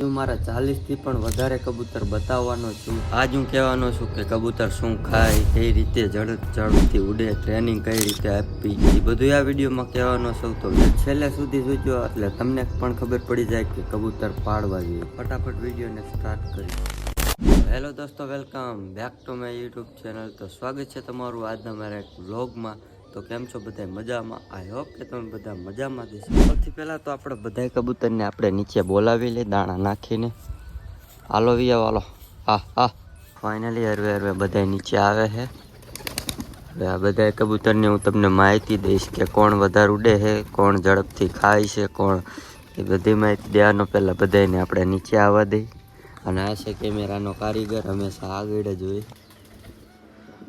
હું મારા ચાલીસથી પણ વધારે કબૂતર બતાવવાનો છું. આજ હું કહેવાનો છું કે કબૂતર શું ખાય, કઈ રીતે ઝડપ ઝડપથી ઉડે ટ્રેનિંગ કઈ રીતે આપવી એ બધું આ વિડીયોમાં કહેવાનો છું. તો છેલ્લે સુધી જોજો, એટલે તમને પણ ખબર પડી જાય કે કબૂતર પાડવા જોઈએ. ફટાફટ વિડીયોને સ્ટાર્ટ કરી હેલો દોસ્તો welcome back to my YouTube channel તો સ્વાગત છે તમારું આજના મારા એક વ્લોગમાં તો કેમ છો બધા મજામાં? આઈ હોપ કે તમે બધા મજામાં દેશો સૌથી પહેલાં તો આપણે બધા કબૂતરને આપણે નીચે બોલાવી લઈએ, દાણા નાખીને. હાલો, વિયા વાલો. હા હા. ફાઇનલી હરવે હરવે બધા નીચે આવે છે હવે આ બધા કબૂતરની હું તમને માહિતી દઈશ કે કોણ વધારે ઉડે છે કોણ ઝડપથી ખાય છે, કોણ એ બધી માહિતી દેવાનો પહેલાં બધાને આપણે નીચે આવવા દઈ અને આ છે કેમેરાનો કારીગર, હંમેશા આગળ જ હોય.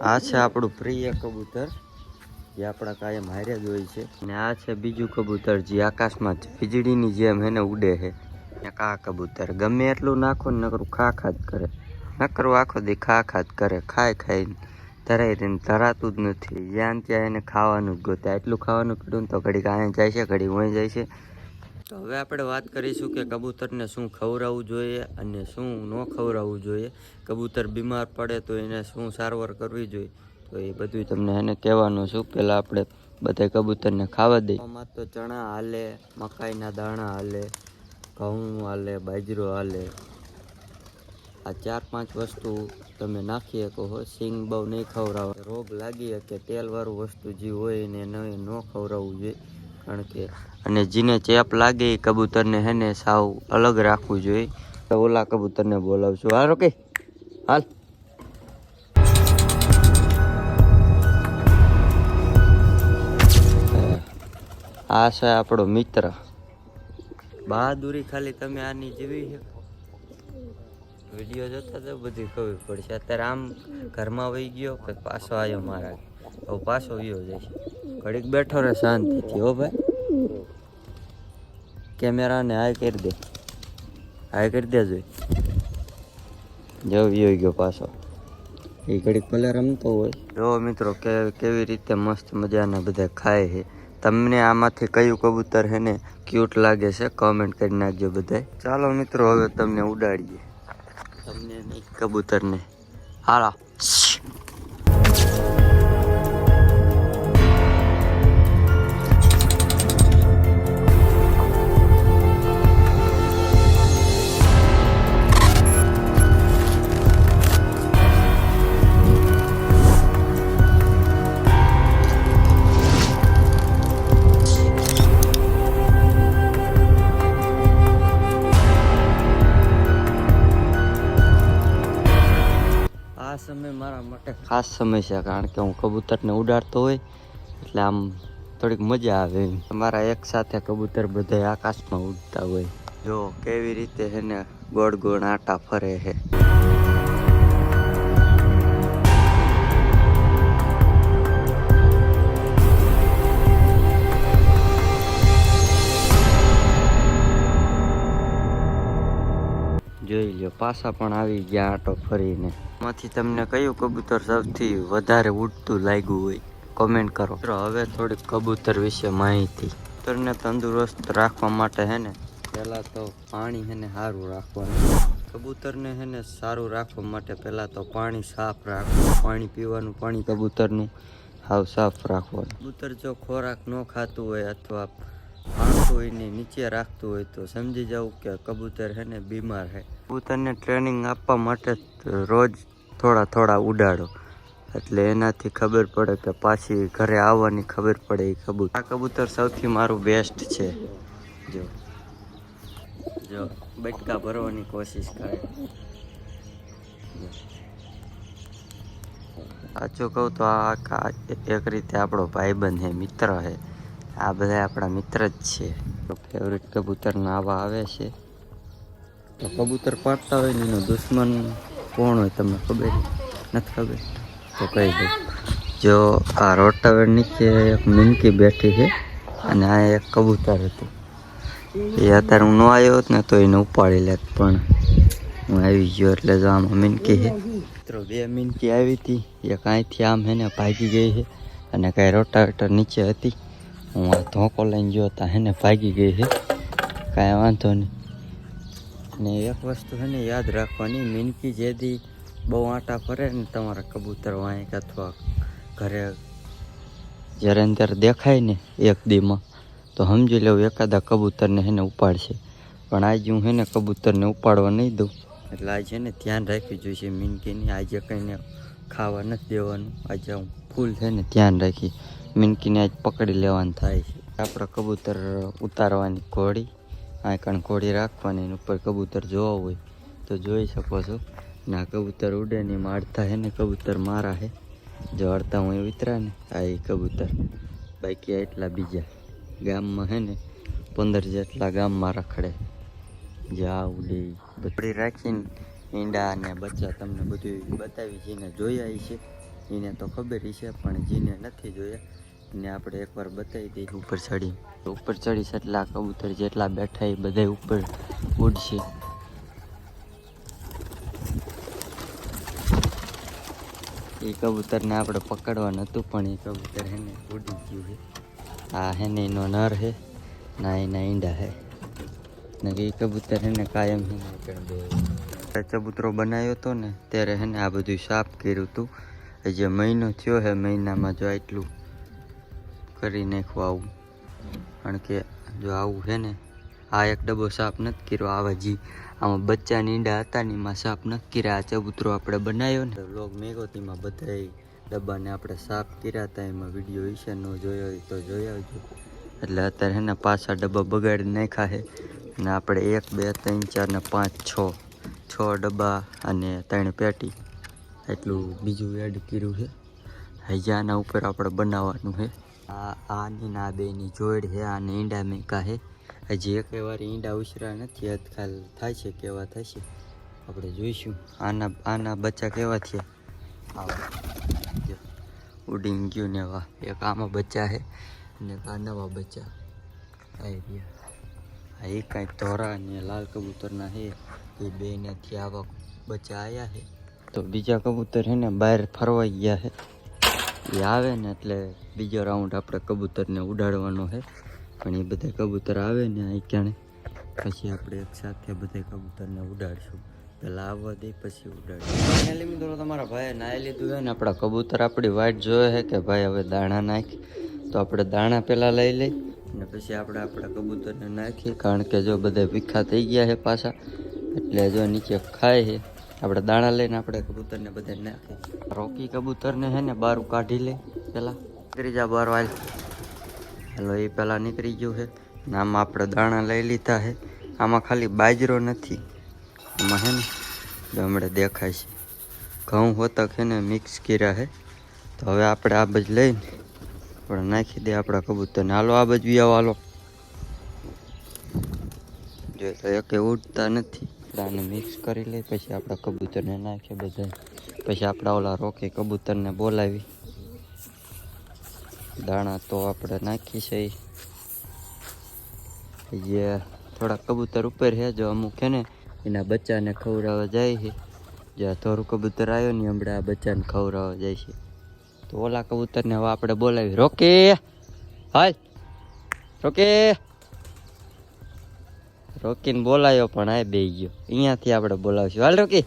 આ છે આપણું પ્રિય કબૂતર. જે આપણા કાયમ હારે જ હોય છે. અને આ છે બીજું કબૂતર જે આકાશમાં વીજળીની જેમ એને ઉડે છે. કા કબૂતર? ગમે એટલું નાખો ને નકરું ખા ખા જ કરે. નકરું આખો દી ખા ખા કરે. ખાય ખાઈને ધરાય રહીને ધરાતું જ નથી. જ્યાં ત્યાં એને ખાવાનું જ ગોતા. એટલું ખાવાનું પીડું તો ઘડીક અહીંયા જાય છે, ઘડીક વहीं જાય છે. તો હવે આપણે વાત કરીશું કે કબૂતરને શું ખવડાવવું જોઈએ અને શું ન ખવડાવવું જોઈએ. કબૂતર બીમાર પડે તો એને શું સારવાર કરવી જોઈએ? તો એ બધું તમને એને કહેવાનું છું. પહેલાં આપણે બધા કબૂતરને ખાવા દઈએ. આમાં તો ચણા હાલે મકાઈના દાણા હાલે ઘઉં હાલે બાજરો હાલે. આ ચાર પાંચ વસ્તુ તમે નાખી શકો હો. સિંગ બહુ નહીં ખવડાવો રોગ લાગી શકે તેલવાળું વસ્તુ જે હોય એને ન ન ખવડાવવું જોઈએ. કારણ કે અને જેને ચેપ લાગે એ કબૂતરને હે ને સાવ અલગ રાખવું જોઈએ. તો ઓલા કબૂતરને બોલાવશું. હાલો કે? હાલ. આ છે આપણો મિત્ર. બહાદુરી ખાલી તમે આની જીવી છે. વીડિયો જોતા તો બધી ખબર પડશે. અત્યારે આમ ઘરમાં વહી ગયો કે પાછો આવ્યો મારા હવે પાછો વયો જશે ઘડીક બેઠો રહે શાંતિથી. હો ભાઈ. કેમેરાને હાય કરી દે. હાય કરી દે જોઈ. જો વયો ગયો પાછો. એ ઘડીક ભલે રમતો હોય. જો મિત્રો કે કેવી રીતે મસ્ત મજાના બધા ખાય છે. તમને આમાંથી કયું કબૂતર હે ને ક્યુટ લાગે છે કોમેન્ટ કરી નાખજો બધાય. ચાલો મિત્રો, હવે તમને ઉડાડીએ. તમને નહીં, કબૂતરને. હાલો. સમય મારા માટે ખાસ સમય છે, કારણ કે હું કબૂતરને ઉડાડતો હોય, એટલે આમ થોડીક મજા આવે મારા એક સાથે કબૂતર બધા આકાશમાં ઉડતા હોય. જો કેવી રીતે એને ગોળ ગોળ આટા ફરે છે. જોઈ લ્યો, પાછા પણ આવી ગયા આટો ફરીને. માંથી તમને કયું કબૂતર સૌથી વધારે ઉડતું લાગ્યું હોય કોમેન્ટ કરો. હવે થોડીક કબૂતર વિશે માહિતી. કબૂતરને તંદુરસ્ત રાખવા માટે હે ને, પહેલાં તો પાણી હે ને સારું રાખવાનું. કબૂતરને હે ને સારું રાખવા માટે પહેલાં તો પાણી સાફ રાખવું, પાણી પીવાનું, પાણી કબૂતરનું હાવ સાફ રાખવાનું. કબૂતર જો ખોરાક ન ખાતું હોય અથવા આંખો એને નીચે રાખતું હોય તો સમજી જવું કે કબૂતર હે ને બીમાર હે. કબૂતરને ટ્રેનિંગ આપવા માટે રોજ થોડા થોડા ઉડાડો. એટલે એનાથી ખબર પડે કે પાછી ઘરે આવવાની ખબર પડે એ કબૂતર. આ કબૂતર સૌથી મારું બેસ્ટ છે. જો. જો, બટકા ભરવાની કોશિશ કરે. સાચું કહું તો આ એક રીતે આપણો ભાઈબંધ છે મિત્ર છે આ બધા આપણા મિત્ર જ છે. ફેવરેટ કબૂતરના આવા આવે છે. તો કબૂતર પાડતા હોય ને એનો દુશ્મન કોણ હોય તમને ખબર? નથી ખબર? તો કહી દઉં. જો આ રોટાવેર નીચે એક મિનકી બેઠી છે અને આ એક કબૂતર હતું. એ અત્યારે હું ન આવ્યો હોત ને તો એને ઉપાડી લેત, પણ હું આવી ગયો એટલે જો આમાં મિનકી છે. મિત્રો, બે મિનકી આવી હતી. એક અહીંથી આમ હે ને ભાગી ગઈ છે અને કાંઈ રોટાવેટર નીચે હતી. હું આ ધોકો લઈને ગયો તા એને ભાગી ગઈ છે. કાંઈ વાંધો નહીં. ને એક વસ્તુ છે ને યાદ રાખવાની, મિનકી જેથી બહુ આટા ફરે ને તમારા કબૂતર વાંક અથવા ઘરે જ્યારે અંદર દેખાય ને એક દીમાં, તો સમજી લેવું એકાદા કબૂતરને હેને ઉપાડશે. પણ આજે હું હેને કબૂતરને ઉપાડવા નહીં દઉં. એટલે આજે ને ધ્યાન રાખવી જોઈએ મિનકીની. આજે કંઈને ખાવા નથી દેવાનું. આજે હું ફૂલ છે ને ધ્યાન રાખી મિનકીને આજ પકડી લેવાનું થાય છે. આપણે કબૂતર ઉતારવાની ઘોડી, આ કણ ઘોડી રાખવાની એની ઉપર કબૂતર જોવા હોય તો જોઈ શકો છો. ને કબૂતર ઉડે ને મારતા હે ને કબૂતર મારા હે. જો અડતા હું ઉતરા ને, આ એ કબૂતર. બાકી એટલા બીજા. ગામમાં હે ને પંદર જેટલા ગામમાં રખડે. જા ઉડે બકડી રાખીને ઈંડા અને બચ્ચા તમને બધું બતાવી, જેને જોયા છે. એને તો ખબર છે, પણ જેને નથી જોયા એને આપણે એકવાર બતાવી દઈએ ઉપર ચડી. ઉપર ચડીશ એટલા કબૂતર જેટલા બેઠા એ બધા ઉપર ઉડશે. એ કબૂતરને આપણે પકડવાનું હતું, પણ એ કબૂતર હેને ઉડી ગયું છે. આ હેને એનો નર હે ના એના ઈંડા હે ને એ કબૂતર હેને કાયમ હેને ચબૂતરો બનાવ્યો હતો ને, ત્યારે હેને આ બધું સાફ કર્યું હતું. જે મહિનો થયો હે મહિનામાં જો આટલું કરી નાખવું આવું કારણ કે જો આવું છે ને, આ એક ડબ્બો સાફ નથી કર્યો. આવા હજી આમાં બચ્ચાની ઈંડા હતા ને એમાં સાફ નથી કર્યા. આ ચબૂતરો આપણે બનાવ્યો ને. લોગ મેગો તેમાં બધા ડબ્બાને આપણે સાફ કર્યા હતા. એમાં વીડિયો વિશે ન જોયો હોય તો જોઈ આવજો. એટલે અત્યારે એને પાછા ડબ્બા બગાડી નાખ્યા છે. અને આપણે એક, બે, ત્રણ, ચાર ને પાંચ, છ. છ ડબ્બા અને ત્રણ પેટી. એટલું બીજું એડ કર્યું છે. હજી ઉપર આપણે બનાવવાનું છે. આ આની ના બેની જોડ છે આને ઈંડા મેકા છે હજી એક વાર ઈંડા ઉછરા નથી અતકાલ થાય છે, કેવા થશે આપણે જોઈશું, આના આના બચ્ચા કેવા થયા? ઉડીને ગયું ને વાહ, એક આમાં બચ્ચા છે અને આ નવા બચ્ચા. આવી રહ્યા આ એ કાંઈક ધોરા અને લાલ કબૂતરના છે એ બે નથી આવા બચ્ચા આવ્યા છે તો બીજા કબૂતર છે ને બહાર ફરવાઈ ગયા છે એ આવે ને એટલે બીજો રાઉન્ડ આપણે કબૂતરને ઉડાડવાનો છે. પણ એ બધા કબૂતર આવે ને અહીં ક્યાંને પછી આપણે એક સાથે બધા કબૂતરને ઉડાડશું. પહેલાં આવવા દે, પછી ઉડાડીશું ફાઇનલી તમારા ભાઈએ નાહી લીધું હોય ને આપણા કબૂતર આપણી વાઈટ જોયે છે કે ભાઈ હવે દાણા નાખ. તો આપણે દાણા પહેલાં લઈ લઈ અને પછી આપણે આપણા કબૂતરને નાખીએ કારણ કે જો બધા ભીખા થઈ ગયા છે પાછા, એટલે જો નીચે ખાય છે. આપણે દાણા લઈને આપણે કબૂતરને બધાને નાખીએ રોકી કબૂતરને હે ને બારું કાઢી લે પહેલાં. ત્રીજા બાર વાલ. હાલો, એ પહેલાં નીકળી ગયું છે ને આમાં આપણે દાણા લઈ લીધા છે આમાં ખાલી બાજરો નથી. આમાં હે ને જો દેખાય છે. ઘઉં હોતક છે ને મિક્સ કર્યા છે તો હવે આપણે આ બાજુ લઈને આપણે નાખી દે આપણા કબૂતરને. હાલો, આ બાજુ આવો, હાલો. જો તો એકે ઉડતા નથી. આપણે મિક્સ કરી લઈ, પછી આપણા કબૂતરને નાખીએ બધા પછી આપણા ઓલા રોકે કબૂતરને બોલાવી. દાણા તો આપણે નાખી છે. જે થોડા કબૂતર ઉપર છે, જો અમુક છે ને, એના બચ્ચાને ખવડાવવા જાય છે. જે થોડું કબૂતર આવ્યો ને હમણાં આ બચ્ચાને ખવડાવવા જાય છે. તો ઓલા કબૂતરને હવે આપણે બોલાવી. રોકે! હાલ! રોકે! રોકીને બોલાયો પણ આ બે ગયો. અહીંયાથી આપણે બોલાવશું. હાલ રોકી.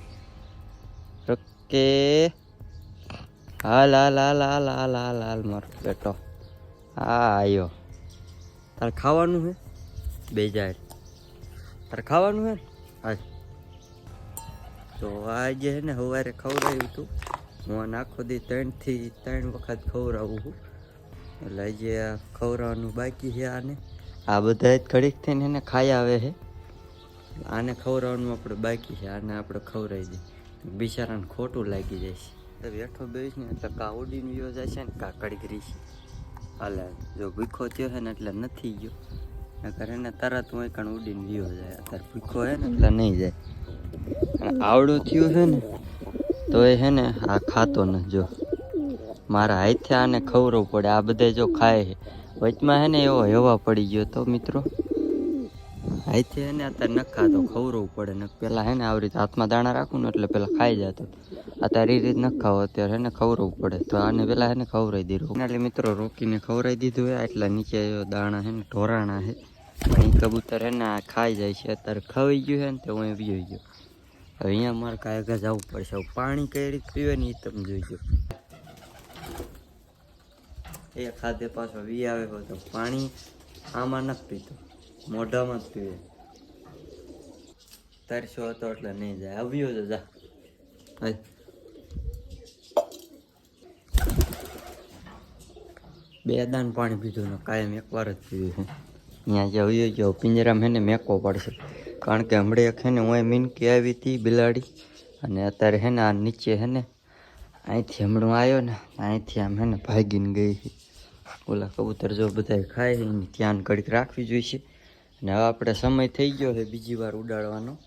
રોકે. હાલ હાલ હાલ હાલ હાલ હાલ હાલ, મારો બેટો. હા આવ્યો તારે ખાવાનું હે? બે જાય તારે ખાવાનું હે? હા તો આજે છે ને, સવારે ખવડાવ્યું હતું હું આને આખો દી ત્રણથી ત્રણ વખત ખવડાવું છું. એટલે આજે ખવડાવવાનું બાકી છે આને આ બધા જ ઘડીક થઈને એને ખાઈ આવે છે. આને ખવડાવવાનું આપણે બાકી છે. આને આપણે ખવડાવી દઈએ. બિચારાને ખોટું લાગી જાય છે. બેઠો બેસ ને એટલે કા ઉડીને ગયો જાય છે ને કા કડગરી છે. હાલે જો ભૂખો થયો છે ને એટલે નથી ગયો. નકર એને તરત હોય કણ ઉડીને ગયો જાય. અત્યારે ભૂખો છે ને એટલે નહીં જાય. અને આવડું થયું છે ને, તો એ છે ને આ ખાતો ન જો. મારા હાથે આને ખવરો પડે. આ બધે જો ખાય છે. વચમાં હે ને એવો હેવા પડી ગયો તો મિત્રો. અહીંથી હે ને અત્યારે નખા તો ખવરવું પડે ને પેલા હે ને આવી રીતે હાથમાં દાણા રાખું ને એટલે પેલા ખાઈ જતો. અત્યારે એ રીત નખાવો ખાવો અત્યારે હે ને ખવરવું પડે. તો આને પેલા હે ને ખવડાવી દીધું. એટલે મિત્રો રોકીને ખવડાવી દીધું હે. એટલા નીચે દાણા હે ને ઢોરાણા છે પણ એ કબૂતર હે ને ખાઈ જાય છે. અત્યારે ખવાઈ ગયું છે ને તો હું પી ગયો. હવે અહીંયા મારે કાંઈ જવું પડશે. પાણી કઈ રીતે પીવે ને એ તમે જોઈજો એ ખાધે પાછો વી આવે તો પાણી આમાં નથી પીતો. મોઢામાં જ પીવે. તરશો હતો એટલે નહીં જાય. આવ્યો જ. જા. બે દાન પાણી પીધું ને કાયમ એકવાર જ છે. અહીંયા જે આવ્યો ગયો પિંજરામાં હે ને મેકો પડશે. કારણ કે હમણાં એક હે ને હું મીનકી આવી હતી બિલાડી. અને અત્યારે હે ને આ નીચે હે અહીંથી હમણાં આવ્યો ને, અહીંથી આમ હે ને ભાગીને ગઈ છે. ઓલા કબૂતર જો બધા ખાય એની ધ્યાન કડીક રાખવી જોઈશે. અને હવે આપણે સમય થઈ ગયો છે બીજી વાર ઉડાડવાનો.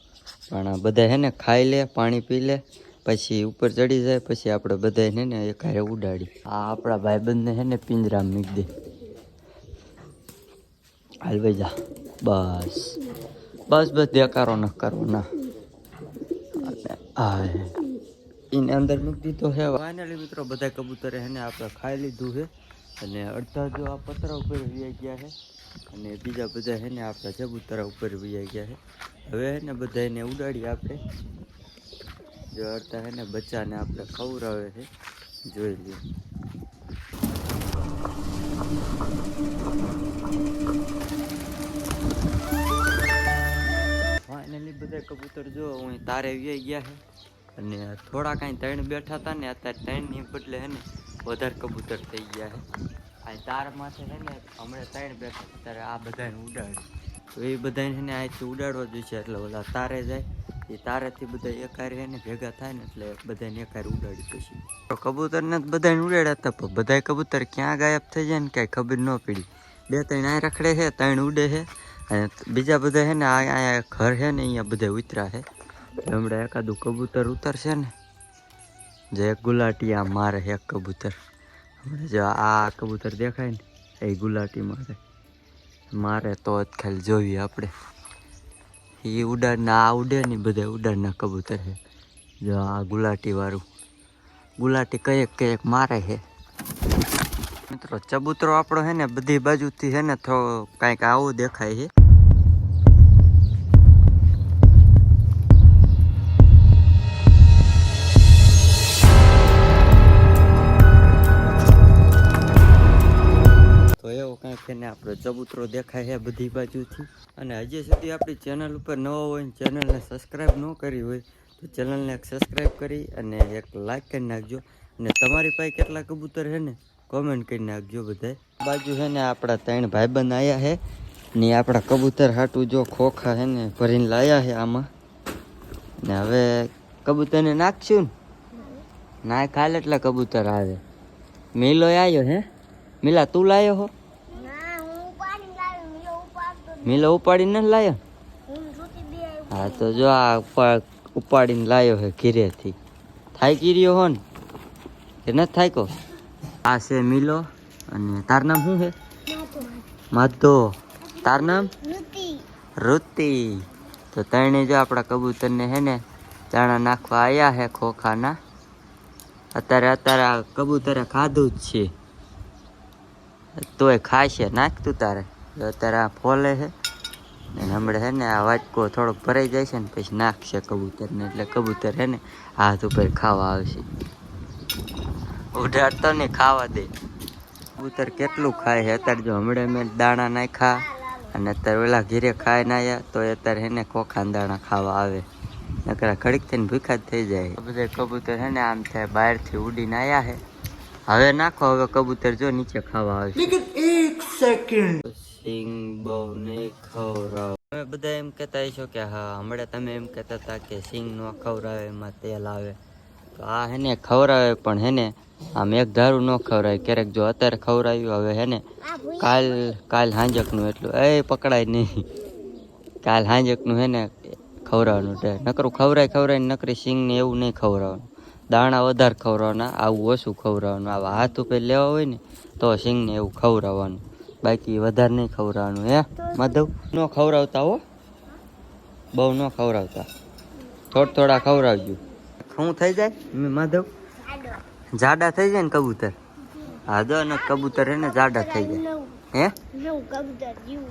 પણ બધા હે ને ખાઈ લે, પાણી પી લે, પછી ઉપર ચડી જાય, પછી આપણે બધા હે ને એક હારે ઉડાડી આ આપણા ભાઈબંધને હે ને પિંજરા મૂકી દે. હાલ ભાઈ જા. બસ. બસ બસ, દેકારો ન કરો, ના. એને અંદર મૂકી દીધો છે ફાઇનલી મિત્રો બધા કબૂતરે હે ને આપણે ખાઈ લીધું છે અને અડધા જો આ પતરા ઉપર વૈયા ગયા છે અને બીજા બધા છે ને આપણા ચબૂતરા ઉપર વૈયા ગયા છે. હવે છે ને બધા એને ઉડાડી આપણે જો અડધા છે ને બચ્ચાને આપણે ખવડાવે છે. જોઈ લઈએ ફાઇનલી બધા કબૂતર જો હું તારે વ્યાઈ ગયા છે. અને થોડા કાંઈ ત્રણ બેઠા હતા ને, અત્યારે ત્રણની બદલે હે ને વધારે કબૂતર થઈ ગયા છે. આ તાર માથે છે ને હમણાં ત્રણ બેઠા ત્યારે આ બધાને ઉડાડે તો એ બધાને છે ને અહીંથી ઉડાડવા જોઈએ એટલે ઓલા તારે જાય, એ તારેથી બધા એકાર ને ભેગા થાય ને એટલે બધાને એકાર ઉડાડી પછી તો કબૂતરને જ બધાને ઉડાડ્યા હતા, પણ બધા કબૂતર ક્યાં ગાયબ થઈ જાય ને કાંઈ ખબર ન પડી. બે ત્રણ આ રખડે છે, ત્રણ ઉડે છે. અને બીજા બધા છે ને આ ઘર છે ને અહીંયા બધા ઉતરા છે. હમણાં એકાદું કબૂતર ઉતરશે ને જે એક ગુલાટી આ મારે હે કબૂતર. હમણાં જો આ કબૂતર દેખાય ને, એ ગુલાટી મારે મારે તો જ ખાલી જોઈએ આપણે. એ ઉડાડના, આ ઉડે ને બધા ઉડાડના કબૂતર છે. જો આ ગુલાટી વાળું ગુલાટી કયેક કયેક મારે છે. મિત્રો, ચબૂતરો આપણો છે ને બધી બાજુથી છે ને થોડો કાંઈક આવું દેખાય છે. છે ને આપણો ચબૂતરો દેખાય છે બધી બાજુથી. અને હજી સુધી આપણી ચેનલ ઉપર નવો હોય ને ચેનલને સબસ્ક્રાઈબ ન કરી હોય, તો ચેનલને એક સબસ્ક્રાઈબ કરી અને એક લાઈક કરી નાખજો. અને તમારી પાસે કેટલા કબૂતર છે ને કોમેન્ટ કરી નાખજો બધાય. બાજુ છે ને આપણા ત્રણ ભાઈબંધ આવ્યા છે, ને આપણા કબૂતર હાટું જો ખોખા છે ને ભરીને લાયા છે આમાં. ને હવે કબૂતરને નાખશું ને? નાખ હાલ એટલે કબૂતર આવે. મિલો આવ્યો હે? મિલા તું લાયો હો ના હું ઉપાડી લાવ્યો મિલો ઉપાડતો જ મિલો ઉપાડીને લાયો? હું, તો જો આ ઉપા- ઉપાડીને લાયો હે ઘીરેથી. થાય કીર્યો હો ને કે નથી થાય કો? આ છે મિલો અને તાર નામ શું છે માધો. તાર નામ? રુતિ તો તણે જો આપણા કબૂતરને હે ને ચાણા નાખવા આવ્યા હે ખોખાના. અત્યારે અત્યારે આ કબૂતરે ખાધું જ છે. તોય ખાશે, નાખતું તારે. અત્યારે આ ફોલે છે. ને હમણાં છે ને આ વાટકો થોડોક ભરાઈ જાય છે ને પછી નાખશે કબૂતરને. એટલે કબૂતર હે ને હાથ ઉપર ખાવા આવશે. ઉઢાડતો ને ખાવા દે. કબૂતર કેટલું ખાય છે? અત્યારે જો હમણાં મેં દાણા નાખ્યા અને અત્યારે ઓલા ઘીરે ખાઈ ના આવ્યા તો અત્યારે એને ખોખાન દાણા ખાવા આવે. નકરા ઘડીક થઈને ભૂખા જ થઈ જાય. બધા કબૂતર છે ને આમ થાય બહારથી ઉડીને આવ્યા છે. હવે નાખો, હવે કબૂતર જો નીચે ખાવા આવશે. સિંગ નહીં ખવડાવ. તમે બધા એમ કહેતા હશો કે હા, હમણાં તમે એમ કહેતા હતા કે સિંગ નો ખવડાવે, એમાં તેલ આવે. તો આ હે ને ખવડાવે પણ હે ને આમ એક ધારું ન ખવડાવે. ક્યારેક જો અત્યારે ખવડાવ્યું હવે હે ને, કાલ કાલ હાંજકનું એટલું. એ પકડાય નહીં. કાલ હાંજકનું હે ને ખવડાવવાનું છે. નકરું ખવરાય ખવરાય નકરી સિંગને એવું નહીં ખવડાવવાનું. દાણા વધારે ખવડાવવાના, આવું ઓછું ખવડાવવાનું. આવા હાથ ઉપર લેવા હોય ને, તો સિંગને એવું ખવડાવવાનું. બાકી વધારે નહીં ખવડાવવાનું હે? માધવ? ન ખવડાવતા હો. બહુ ન ખવડાવતા. થોડા થોડા ખવડાવજો. શું થઈ જાય? માધવ? જાડા. થઈ જાય ને કબૂતર? હા દો ને કબૂતર હે ને જાડા થઈ જાય. હે?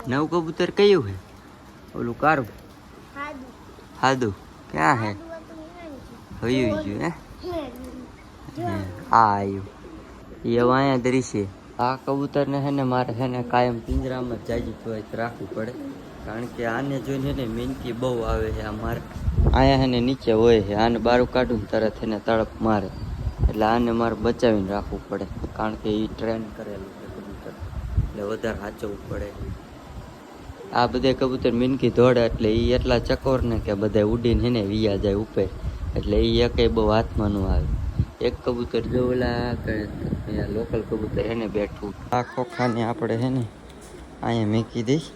નવું કબૂતર કયું હે? ઓલું કારું? હાદુ. ક્યાં હે? હયું ગયું હે. હા. આ આવ્યું એ હવે અહીંયા દૃશ્ય આ કબૂતરને છે ને મારે છે ને કાયમ પિંજરામાં જ જાજી રાખવું પડે. કારણ કે આને જોઈને ને મિનકી બહુ આવે છે આ મારે. અહીંયા છે ને નીચે હોય છે આને બારું કાઢું તરત એને તડપ મારે. એટલે આને મારે બચાવીને રાખવું પડે. કારણ કે એ ટ્રેન કરેલું છે કબૂતર. એટલે વધારે સાચવવું પડે. આ બધા કબૂતર મિનકી દોડે એટલે એ એટલા ચકોર ને કે બધા ઉડીને હેને વિયા જાય ઉપર. એટલે એ એકે બહુ હાથમાં ન આવે. એક કબૂતર જો ઓલા લોકલ કબૂતર હેને બેઠું. આ ખોખાને આપણે હે ને અહીંયા મૂકી દઈશ.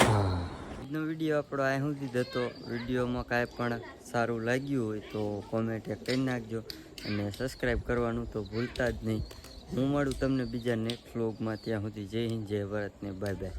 હા. આજનો વીડિયો આપણો અહીં સુધી જ હતો. વિડીયોમાં કાંઈ પણ સારું લાગ્યું હોય તો કોમેન્ટ કરી નાખજો અને સબસ્ક્રાઈબ કરવાનું તો ભૂલતા જ નહીં. હું મળું તમને બીજા નેક્સ્ટ વ્લોગમાં ત્યાં સુધી જય હિન્દ, જય ભારત ને બાય બાય